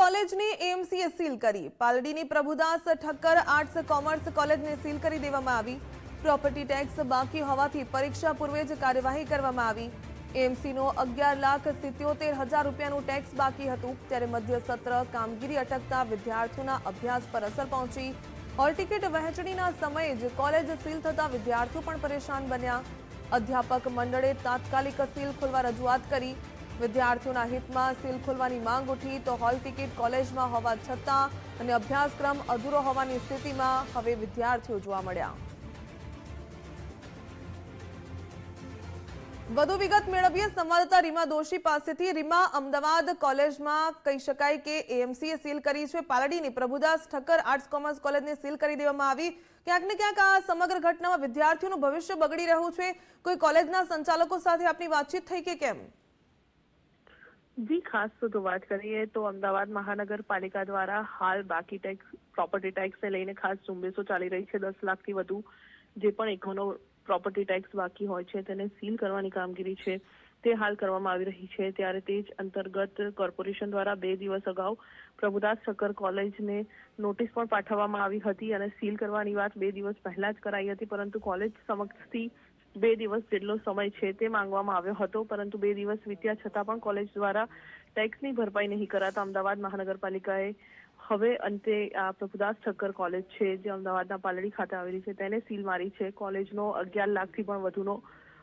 કોલેજની એએમસીએ સીલ કરી. પાલડીની પ્રભુદાસ ઠક્કર આર્ટ્સ કોમર્સ કોલેજને સીલ કરી દેવામાં આવી. પ્રોપર્ટી ટેક્સ બાકી હોવાથી પરીક્ષા પૂર્વે જ કાર્યવાહી કરવામાં આવી. એએમસીનો અગિયાર લાખ સિત્યોતેર હજાર રૂપિયાનું ટેક્સ બાકી હતું ત્યારે મધ્ય સત્ર કામગીરી અટકતા વિદ્યાર્થીઓના અભ્યાસ પર અસર પહોંચી. હોલ ટિકિટ વહેંચણીના સમયે જ કોલેજ સીલ થતા વિદ્યાર્થીઓ પણ પરેશાન બન્યા. અધ્યાપક મંડળે તાત્કાલિક સીલ ખોલવા રજૂઆત કરી. વિદ્યાર્થીઓના હિતમાં સીલ ખોલવાની માંગ ઉઠી તો હોલ ટિકિટ કોલેજમાં હોવા છતાં અને અભ્યાસક્રમ અધૂરો હોવાની સ્થિતિમાં હવે વિદ્યાર્થીઓ જોવા મળ્યા. વધુ વિગત મેળવીએ સંવાદદાતા રીમા દોશી પાસેથી. રીમા, અમદાવાદ કોલેજમાં કહી શકાય કે એએમસીએ સીલ કરી છે. પાલડીની પ્રભુદાસ ઠક્કર આર્ટ્સ કોમર્સ કોલેજને સીલ કરી દેવામાં આવી. ક્યાંક ને ક્યાંક આ સમગ્ર ઘટનામાં વિદ્યાર્થીઓનું ભવિષ્ય બગડી રહ્યું છે. કોઈ કોલેજના સંચાલકો સાથે આપની વાતચીત થઈ કે કેમ? જી, ખાસ તો વાત કરીએ તો અમદાવાદ મહાનગરપાલિકા દ્વારા હાલ બાકી ટેક્સ પ્રોપર્ટી ટેક્સને લઈને ખાસ ઝુંબેશો ચાલી રહી છે. દસ લાખથી વધુ જે પણ એકમોનો પ્રોપર્ટી ટેક્સ બાકી હોય છે, તેને સીલ કરવાની કામગીરી છે, તે હાલ કરવામાં આવી રહી છે. ત્યારે તે જ અંતર્ગત કોર્પોરેશન દ્વારા બે દિવસ અગાઉ પ્રભુદાસ ઠક્કર કોલેજને નોટિસ પણ પાઠવવામાં આવી હતી અને સીલ કરવાની વાત બે દિવસ પહેલા જ કરાઈ હતી, પરંતુ કોલેજ સમક્ષથી બે દિવસ જેટલો સમય છે તે માંગવામાં આવ્યો હતો, પરંતુ બે દિવસ વીત્યા છતાં પણ કોલેજ દ્વારા ટેક્સની ભરપાઈ નહીં કરાતા અમદાવાદ મહાનગરપાલિકાએ હવે અંતે આ પ્રભુદાસ ઠક્કર કોલેજ છે, જે અમદાવાદના પાલડી ખાતે આવેલી છે, તેને સીલ મારી છે. કોલેજનો અગિયાર લાખથી પણ વધુનો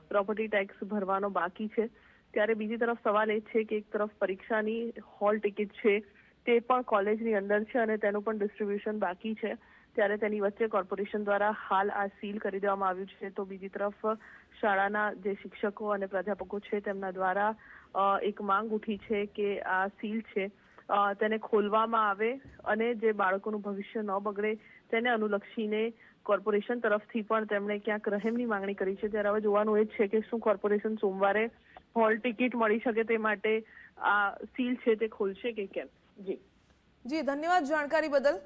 પ્રોપર્ટી ટેક્સ ભરવાનો બાકી છે. ત્યારે બીજી તરફ સવાલ એ છે કે એક તરફ પરીક્ષાની હોલ ટિકિટ છે, તે પણ કોલેજની અંદર છે અને તેનું પણ ડિસ્ટ્રીબ્યુશન બાકી છે. ત્યારે તેની વચ્ચે કોર્પોરેશન દ્વારા હાલ આ સીલ કરી દેવામાં આવ્યું છે. તો બીજી તરફ, શાળાના જે શિક્ષકો અને પ્રાધ્યાપકો છે, તેમના દ્વારા એક માંગ ઉઠી છે કે આ સીલ છે તેને ખોલવામાં આવે અને જે બાળકોનું ભવિષ્ય ન બગડે તેને અનુલક્ષીને કોર્પોરેશન તરફથી પણ તેમણે ક્યાંક રહેમની માંગણી કરી છે. ત્યારે હવે જોવાનું એ જ છે કે શું કોર્પોરેશન સોમવારે હોલ ટિકિટ મળી શકે તે માટે આ સીલ છે તે ખોલશે કે કેમ? જી. જી, ધન્યવાદ જાણકારી બદલ.